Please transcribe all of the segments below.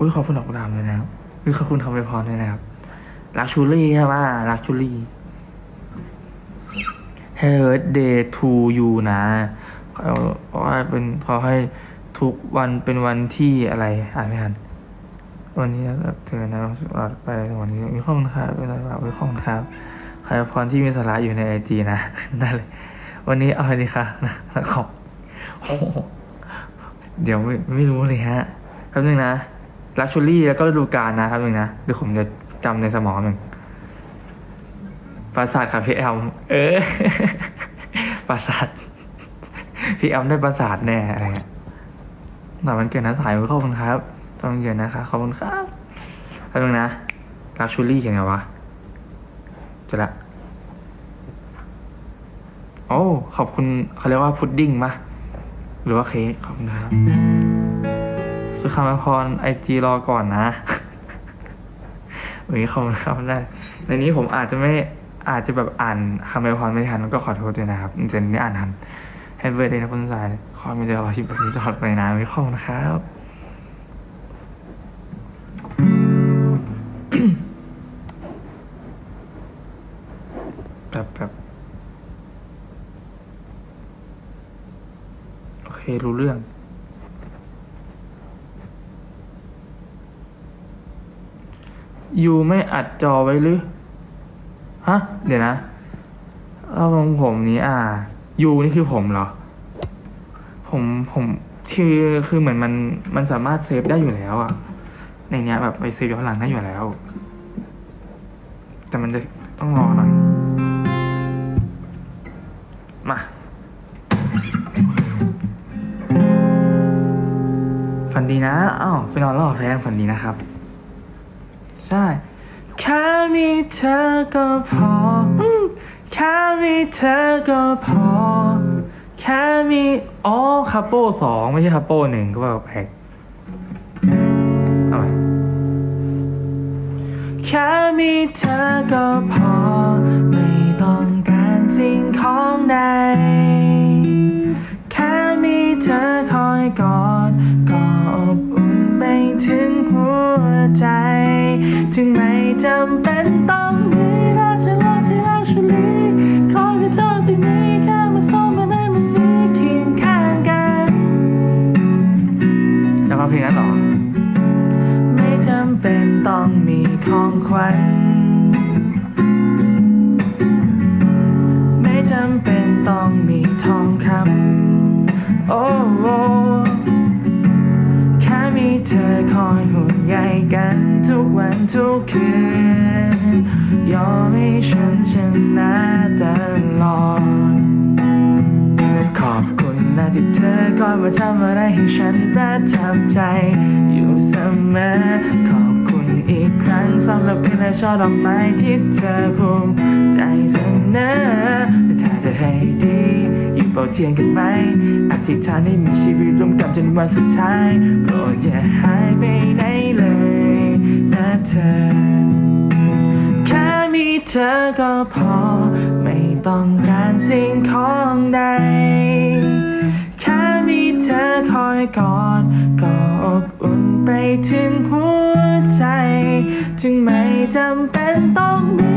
อุ้ยขอบคุณดอกกุหลาบเลยนะครับอุ้ยขอบคุณคำไปพรเลยนะครับลักชูรี่ใช่ไหมลักชูรี่ Happy Day to you นะเขาว่าเป็นขอให้ทุกวันเป็นวันที่อะไรอ่านไม่ทันวันที่เจอนะตลอดไปวันนี้มีข้อมูลครับเป็นอะไรบ้างมีข้อมูลครับใครพรที่มีสาระอยู่ในไอจีนะได้เลย วันนี้เอาไรดีคะนะแล้วขอบเดี๋ยวไม่ไม่รู้เลยฮะแป๊บนึงนะ ลักชูรี่แล้วก็ฤดูกาลนะครับหนึ่งนะเดี๋ยวผมจะจำในสมองหนึ่งปราสาทค่ะพี่แอม เออ ปราสาท พี่แอมได้ปราสาทแน่อะไรเงี้ยหน่อยมันเกิดนะสายขอบคุณครับตอนเย็นนะคะขอบคุณครับแป๊บนึงนะลักชูรี่ยังไงวะเจะละ โอ้ ขอบคุณเขาเรียกว่าพุดดิ้งปะหรือว่าเค้กขอบคุณครับ คือคำอวยพรไอจีรอก่อนนะวันนี้ขอบคุณครับได้ ในนี้ผมอาจจะไม่อาจจะแบบอ่านคำอวยพรไม่ทันก็ขอโทษด้วยนะครับเจริงๆนี่อ่านทันให้เบิร์ดเดย์นะคุณสาย ขอมีใจรอชิปแบบนี้ตลอดไปนะไม่ขอบคุณครับแบบแบบโอเครู้เรื่อง ยูไม่อัดจอไว้หรือ ฮะ เดี๋ยวนะเอาของผมนี้อ่ายูนี่คือผมเหรอ ผมผมคือคือเหมือนมันมันสามารถเซฟได้อยู่แล้วอะในเนี้ยแบบไปเซฟย้อนหลังได้อยู่แล้ว แต่มันจะต้องรอหน่อย มา ฝันดีนะ อ้าวไปนอนแล้วเหรอแฟนฝันดีนะครับ ใช่ แค่มีเธอก็พออืมแค่มีเธอก็พอ แค่มี อ๋อคาโป้สองไม่ใช่คาโป้หนึ่งก็แบบแปลกเอาใหม่แค่มีเธอก็พอ ไม่ต้องการสิ่งของใด แค่มีเธอคอยกอดก็อบอุ่นไปถึงหัว ใจถึงไม่จำเป็นต้องมีราชลาที่ราชลีขอแค่เธอที่มีแค่มาสองมาในั่งตรงนี้เคียงข้างกันจะฟังเพลงนั้นหรอ ไม่จำเป็นต้องมีของขวัญไม่จำเป็นต้องมีทองคำโอ้โอ้แค่ มีเธอคอยห่วงใยกันทุกวันทุกคืน ยอมให้ฉันชนะตลอด ขอบคุณนะที่เธอคอยมาทำอะไรให้ฉันประทับใจ อยู่เสมอ ขอบคุณอีกครั้งสำหรับเพลงและช่อดอกไม้ที่เธอภูมิใจเสนอแต่ถ้าจะให้ดี อยู่เป่าเทียนกันไหมอธิษฐานให้มีชีวิตร่วมกันจนวันสุดท้ายโปรดอย่าหายไปไหนเลยนะเธอ แค่มีเธอก็พอ ไม่ต้องการสิ่งของใด แค่มีเธอคอยกอดก็อบอุ่นไปถึงหัวใจ จึงไม่จำเป็นต้องมี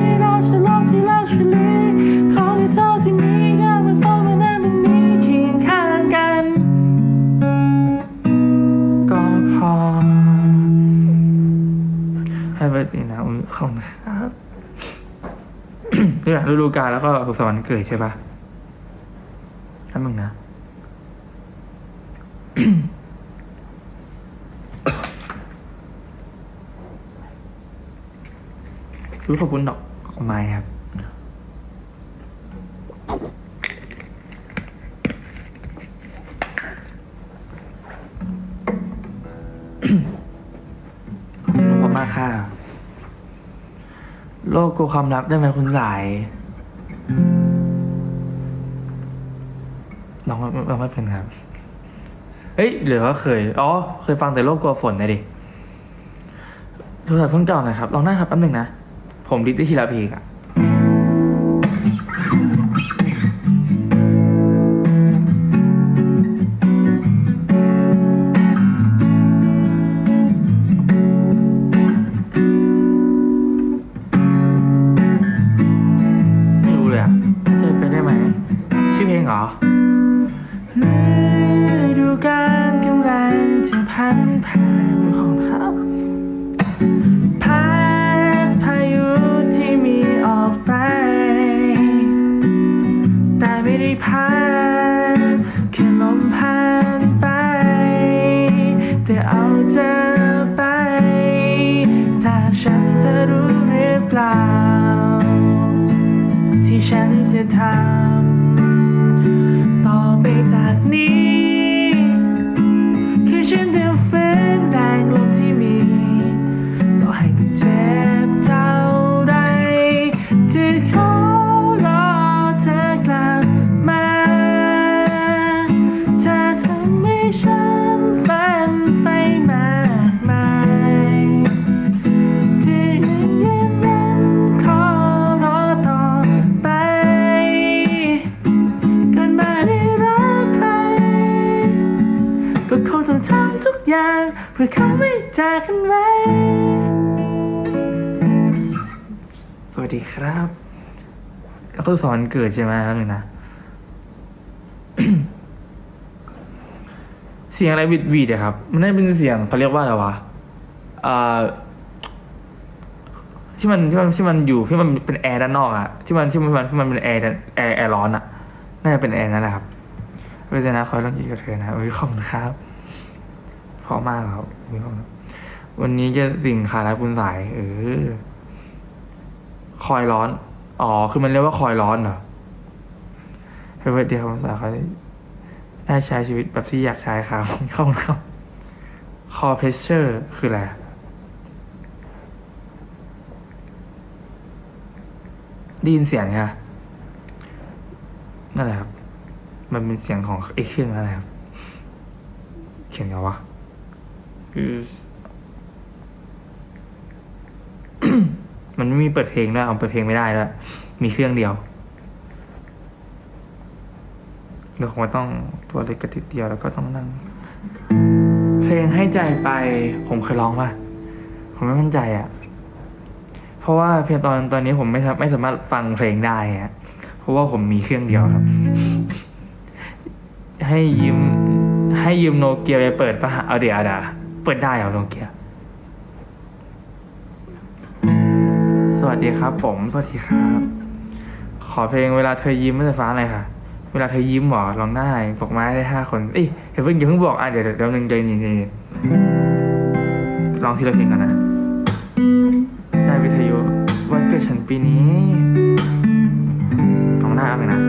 เนี่ยฤดูกาลแล้วก็สุขสวรรค์เกิดใช่ปะท่านมึงนะรู้ขอบคุณดอกดอกไม้ครับ โลกกลัวความรักได้ไหมคุณสายน้องไม่ไม่เป็นครับเฮ้ยหรือว่าเคย อ๋อ เคยฟังแต่โลกกลัวฝนนะดิโทรศัพท์เครื่องเก่าหน่อยครับลองนั่งครับแป๊บหนึ่งนะ ผมดิจิทีละเพลงอะ ผ่านผ่าน ก็คงต้องทำทุกอย่างเพื่อเขาไม่จากกันไว้ สวัสดีครับ แล้วก็สอนเกิดใช่ไหมครับนี่นะ เสียงอะไรวิดวีดอะครับ มันน่าจะเป็นเสียงเขาเรียกว่าอะไรวะอ่าที่มันที่มันที่มันอยู่ที่มันเป็นแอร์ด้านนอกอะที่มันที่มันที่มันเป็นแอร์ด้านแอร์แอร์ร้อนอะน่าจะเป็นแอร์นั่นแหละครับ เวทนาคอยลองคิดกับเธอนะวิขอบคุณครับเพราะมากครับวิขอบคุณวันนี้จะสิ่งขาดและคุณสาย เออ คอยร้อน อ๋อ คือมันเรียกว่าคอยร้อนเหรอเฮ้ยเดียวผมสายเขาได้ใช้ชีวิตแบบที่อยากใช้ครับเข้าครับคอเพรสเชอร์คืออะไรอะได้ยินเสียงไงนั่นแหละครับ มันเป็นเสียงของไอ้เครื่องอะไรครับ เขียนไงวะคือมันไม่มีเปิดเพลงด้วยเอาเปิดเพลงไม่ได้ด้วยมีเครื่องเดียวเราคงต้องตัวเล็กกระติดเดียวแล้วก็ต้องนั่ง เพลงให้ใจไป ผมเคยร้องป่ะ ผมไม่มั่นใจอะ่ะ เพราะว่าเพียงตอนตอนนี้ผมไม่สาไม่สามารถฟังเพลงได้อะเพราะว่าผมมีเครื่องเดียวครับ ให้ยืมให้ยืมโนเกียไปเปิดปะเอาเดี๋ยวเดี๋ยวเปิดได้เหรอโนเกีย สวัสดีครับ ผม สวัสดีครับ ขอเพลงเวลาเธอยิ้มไม่ใช่ฟ้าอะไรค่ะ เวลาเธอยิ้มหรอลองได้บอกไม้ได้ห้าคน เอ้ยอย่าเพิ่งอย่าเพิ่งบอกอะเดี๋ยวเดี๋ยวหนึ่งใจเย็นๆลองทีละเพลงก่อนนะ ได้วิทยุวันเกิดฉันปีนี้ลองได้เอาไปนะ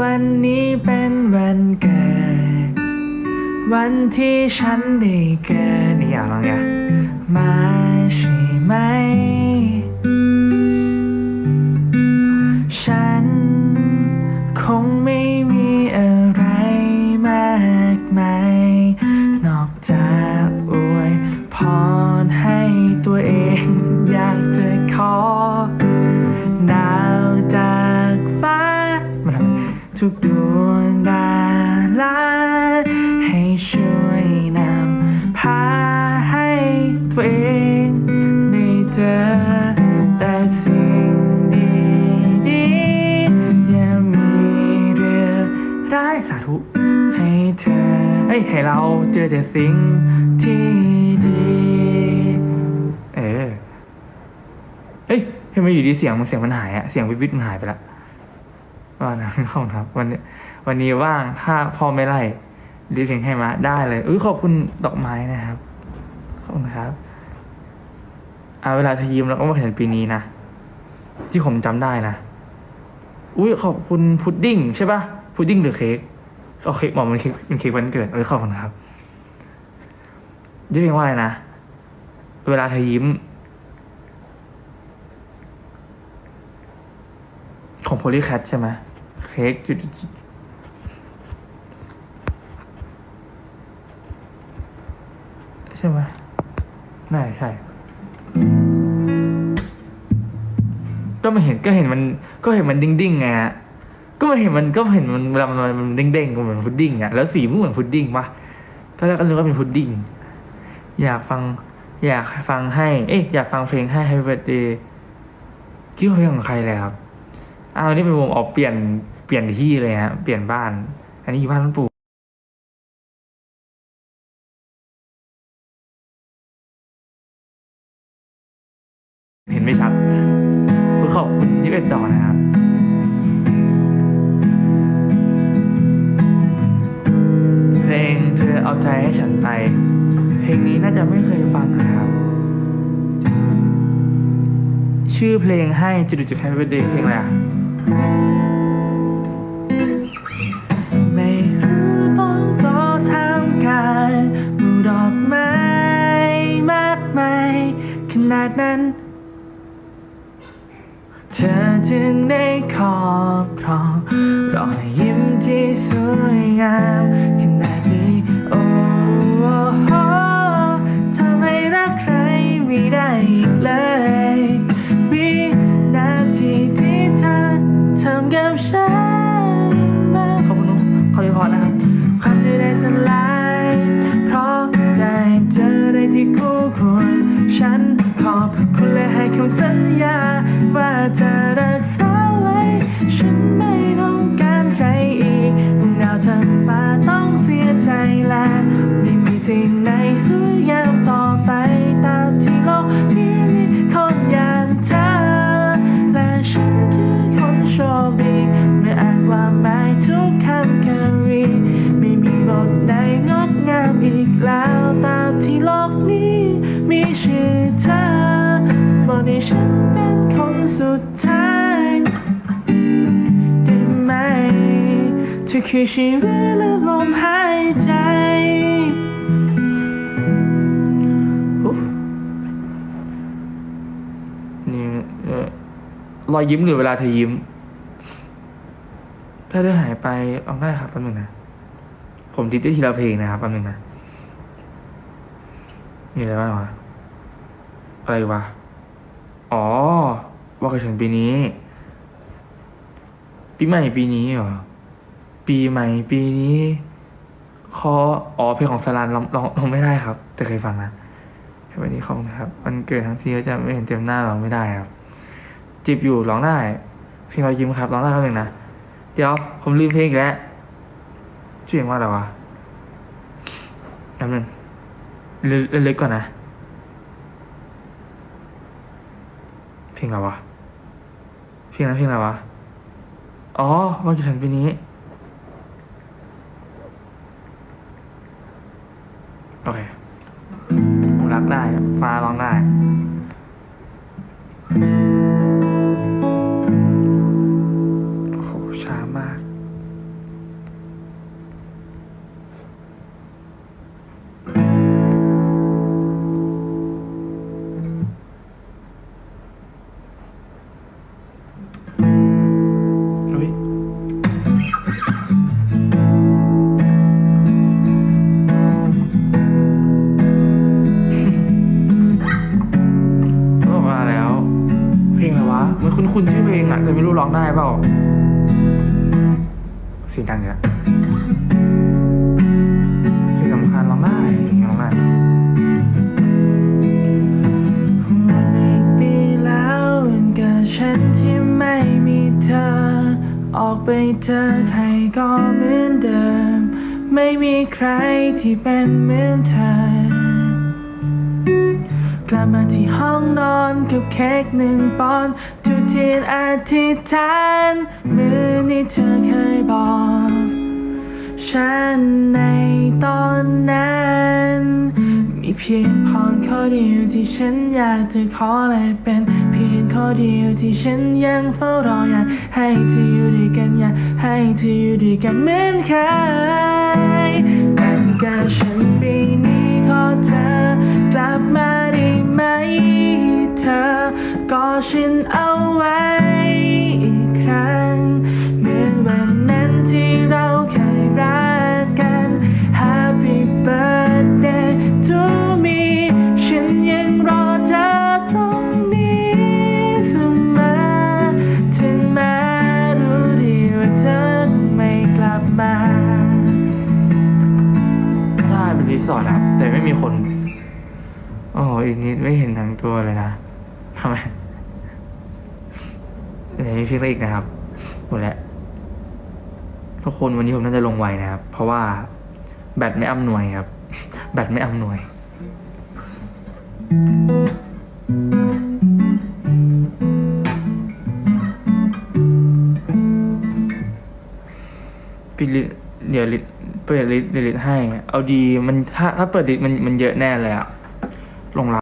วันนี้เป็นวันเกิด วันที่ฉันได้เกิดนี่อยากลองอย่ามาใช่ไหม ทุกดวงดาราให้ช่วยนำพาให้ตัวเองได้เจอแต่สิ่งดีๆย่ามีเรื่องร้ายสาธุ ให้เธอเอ้ยให้เราเจอแต่สิ่งที่ดี เออเอ้ยทำไมอยู่ดีเสียงมันเสียงมันหายอะเสียงวิวิบมันหายไปละ ว่านะขอบคุณครับวันนี้วันนี้ว่างถ้าพ่อไม่ไล่รีบเพลงให้มาได้เลยอุ้ยขอบคุณดอกไม้นะครับขอบคุณครับอ่าเวลาเธอยิ้มแล้วก็มาเห็นปีนี้นะที่ผมจำได้นะอุ้ยขอบคุณพุดดิ้งใช่ปะพุดดิ้งหรือเค้กเอาเค้กบอกมันเค้กเป็นเค้กวันเกิดเออขอบคุณครับชื่เพลงว่าอะไรนะ เวลาเธอยิ้ม ของ Polycat ใช่ไหม เค้กจุดจุดใช่ไหมน่าใช่ ก็มาเห็นก็เห็นมันก็เห็นมันดิ้งดิ้งๆไงฮะก็มาเห็นมันก็เห็นมันเวลามันมันเด้งเด้งๆเหมือนพุดดิ้งอะแล้วสีมันเหมือนพุดดิ้งปะตอนแรกก็นึกว่าเป็นพุดดิ้งอยากฟัง อยากฟังให้ เอ๊ะอยากฟังเพลงให้ Happy Birthday คิดว่าเพลงของใครเลยครับอ้าวนี่เป็นวงออกเปลี่ยน เปลี่ยนที่เลยฮะเปลี่ยนบ้าน อันนี้อยู่บ้านหลวงปู่เห็นไม่ชัดคือขอบคุณยี่สิบดอกนะครับเพลงเธอเอาใจให้ฉันไป เพลงนี้น่าจะไม่เคยฟังนะครับ ชื่อเพลงให้จุดจุดๆ Happy Birthday เพลงอะไร นาดนั้น เธอจึงได้ขอบครองรอยยิ้มที่สวยงามขนาดนี้โอ้โหทำให้รักใครไม่ได้อีกเลย คือชีวิตและลมหายใจ นี่เออรอยยิ้มหรือเวลาเธอยิ้ม ถ้าเธอหายไปเอาได้ครับแป๊บนึงนะ ผมดิดได้ทีละเพลงนะครับแป๊บนึงนะมีอะไรบ้างวะอะไรวะ อ๋อ ว่ากับฉันปีนี้ ปีใหม่ปีนี้เหรอ ปีใหม่ปีนี้ขออ๋อเพลงของสลันร้องร้องร้องไม่ได้ครับ แต่เคยฟังนะวันนี้ขอบคุณครับมันเกิดทั้งทีก็จะไม่เห็นเต็มหน้าร้องไม่ได้ครับ จีบอยู่ร้องได้ เพลงรอยยิ้มครับร้องได้ครับหนึ่งนะเดี๋ยวผมลืมเพลงอีกแล้วชื่อเพลงว่าอะไรวะแป๊บนึงเล็กๆก่อนนะ เพลงอะไรวะ เพลงนั้นเพลงอะไรวะ อ๋อวันกี่ฉันปีนี้ โอเคผมรักได้ฟ้าร้องได้ คุ้นๆชื่อเพลงอะแต่ไม่รู้ร้องได้เปล่าเสียงดังอยู่นะเพลงสำคัญร้องได้เพลงร้องได้ไม่ปีแล้วเป็นกับฉันที่ไม่มีเธอ ออกไปเจอใครก็เหมือนเดิม ไม่มีใครที่เป็นเหมือนเธอกลับมาที่ห้องนอนกับเค้กหนึ่งปอน จุดทียนอธิษฐานมือนี้เธอเคยบอก ฉันในตอนนั้น มีเพียงพรข้อเดียวที่ฉันอยากจะขอและเป็น เพียงข้อเดียวที่ฉันยังเฝ้ารออยากให้เธออยู่ด้วยกันอยากให้เธออยู่ด้วยกันเหมือนเคยแต่การฉันปีนี้ขอเธอกลับมาได้ไหมเธอ ฉันเอาไว้อีกครั้ง เหมือนวันนั้นที่เราเคยรักกัน Happy birthday to me ฉันยังรอเธอตรงนี้เสมอถึงแม้รู้ดีว่าเธอคงไม่กลับมาได้เป็นรีสอร์ทครับ แต่ไม่มีคน โอ้อีกนิดไม่เห็นทั้งตัวเลยนะทำไม เดี๋ยวมีพลิกอีกนะครับหมดแล้วทุกคนวันนี้ผมน่าจะลงไวนะครับ เพราะว่าแบตไม่อำนวยครับ แบตไม่อำนวย ปิดลิเดี๋ยวลิเปิดลิเดี๋ยวลิให้ เอาดีมันถ้าถ้าเปิดลิมันมันเยอะแน่เลยอะลงรั